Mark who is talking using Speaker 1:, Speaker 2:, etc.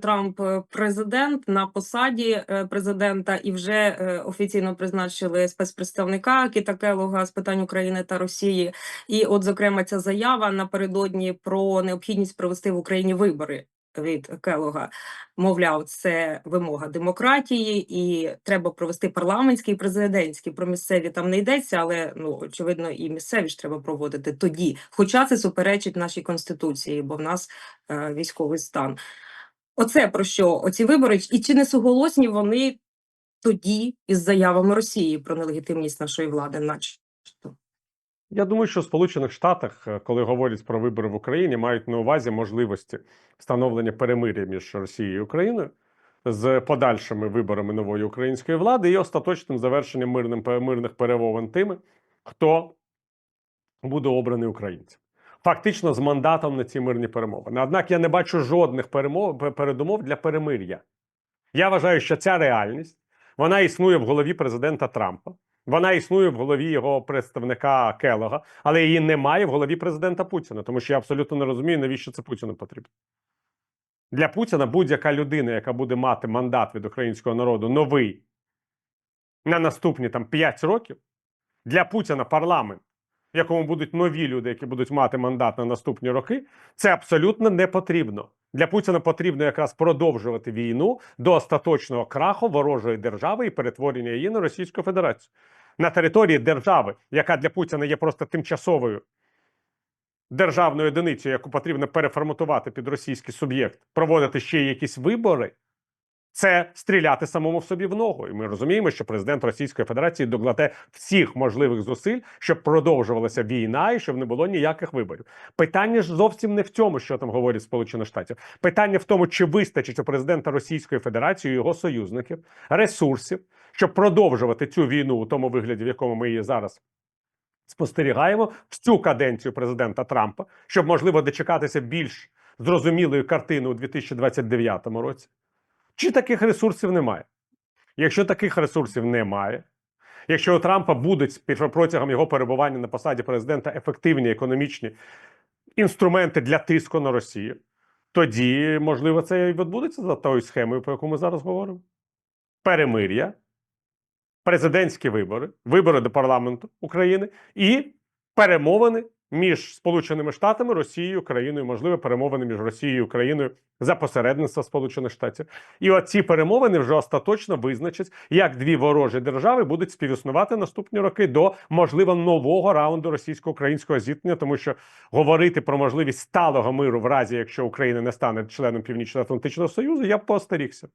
Speaker 1: Трамп е, президент на посаді е, президента і вже е, офіційно призначили спецпредставника Кіта Келога з питань України та Росії. І, от, зокрема, ця заява напередодні про необхідність провести в Україні вибори від Келога. Мовляв, це вимога демократії, і треба провести парламентський і президентський. Про місцеві там не йдеться, але ну очевидно, і місцеві ж треба проводити тоді. Хоча це суперечить нашій конституції, бо в нас е, військовий стан. Оце про що оці вибори, і чи не суголосні вони тоді із заявами Росії про нелегітимність нашої влади, начебто?
Speaker 2: Я думаю, що в Сполучених Штатах, е, коли говорять про вибори в Україні, мають на увазі можливості встановлення перемир'я між Росією і Україною з подальшими виборами нової української влади і остаточним завершенням мирним мирних перемовин тими, хто буде обраний українцем. Фактично з мандатом на ці мирні перемовини. Однак я не бачу жодних перемов передумов для перемир'я. Я вважаю, що ця реальність вона існує в голові президента Трампа. Вона існує в голові його представника Келога, але її немає в голові президента Путіна, тому що я абсолютно не розумію, навіщо це Путіну потрібно. Для Путіна будь-яка людина, яка буде мати мандат від українського народу новий на наступні там 5 років, для Путіна парламент, в якому будуть нові люди, які будуть мати мандат на наступні роки, це абсолютно не потрібно. Для Путіна потрібно якраз продовжувати війну до остаточного краху ворожої держави і перетворення її на Російську Федерацію на території держави, яка для Путіна є просто тимчасовою державною одиницею, яку потрібно переформатувати під російський суб'єкт, проводити ще якісь вибори. Це стріляти самому в собі в ногу. І ми розуміємо, що президент Російської Федерації докладе всіх можливих зусиль, щоб продовжувалася війна і щоб не було ніяких виборів. Питання ж зовсім не в цьому, що там говорять Сполучені Штати. Питання в тому, чи вистачить у президента Російської Федерації його союзників ресурсів, щоб продовжувати цю війну у тому вигляді, в якому ми її зараз спостерігаємо, всю каденцію президента Трампа, щоб можливо дочекатися більш зрозумілої картини у 2029 році. Чи таких ресурсів немає? Якщо таких ресурсів немає, якщо у Трампа будуть протягом його перебування на посаді президента ефективні економічні інструменти для тиску на Росію, тоді, можливо, це і відбудеться за тою схемою, про яку ми зараз говоримо. Перемир'я, президентські вибори, вибори до парламенту України і перемовини між Сполученими Штатами, Росією, Україною, можливо, перемовини між Росією і Україною за посередництва Сполучених Штатів. І от ці перемовини вже остаточно визначать, як дві ворожі держави будуть співіснувати наступні роки до можливо нового раунду російсько-українського зіткнення, тому що говорити про можливість сталого миру в разі, якщо Україна не стане членом Північно-Атлантичного Союзу, я б поостерігся.